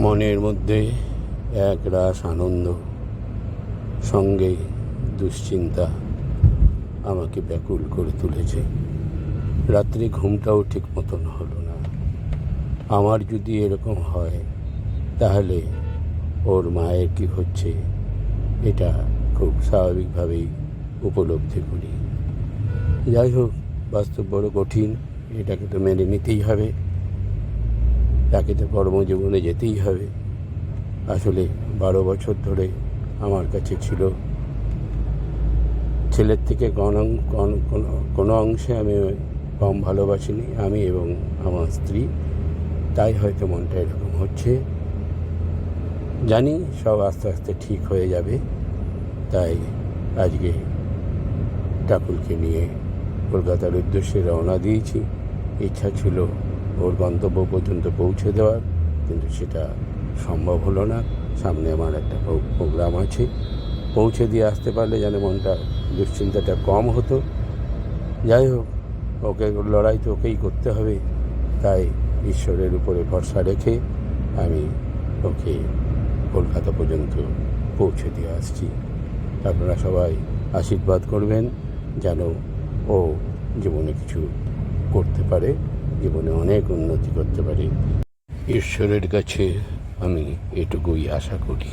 মনের মধ্যে এক রাস আনন্দ, সঙ্গে দুশ্চিন্তা আমাকে ব্যাকুল করে তুলেছে। রাত্রি ঘুমটাও ঠিক মতন হলো না। আমার যদি এরকম হয়, তাহলে ওর মায়ের কি হচ্ছে, এটা খুব স্বাভাবিকভাবেই উপলব্ধি করি। যাই হোক, বাস্তব বড় কঠিন, এটাকে তো মেনে নিতেই হবে। তাকে তো কর্মজীবনে যেতেই হবে। আসলে বারো বছর ধরে আমার কাছে ছিল। ছেলের থেকে কোনো কোনো- অংশে আমি কম ভালোবাসিনি, আমি এবং আমার স্ত্রী। তাই হয়তো মনটা এরকম হচ্ছে। জানি সব আস্তে আস্তে ঠিক হয়ে যাবে। তাই আজকে ঠাকুরকে নিয়ে কলকাতার উদ্দেশ্যে রওনা দিয়েছি। ইচ্ছা ছিল ওর গন্তব্য পর্যন্ত পৌঁছে দেওয়ার, কিন্তু সেটা সম্ভব হলো না। সামনে আমার একটা প্রোগ্রাম আছে। পৌঁছে দিয়ে আসতে পারলে যেন মনটা, দুশ্চিন্তাটা কম হতো। যাই হোক, ওকে লড়াই তো ওকেই করতে হবে। তাই ঈশ্বরের উপরে ভরসা রেখে আমি ওকে কলকাতা পর্যন্ত পৌঁছে দিয়ে আসছি। আপনারা সবাই আশীর্বাদ করবেন যেন ও জীবনে কিছু করতে পারে। জীবনে অনেক উন্নতি করতে পারি। ঈশ্বরের কাছে আমি এটুকুই আশা করি।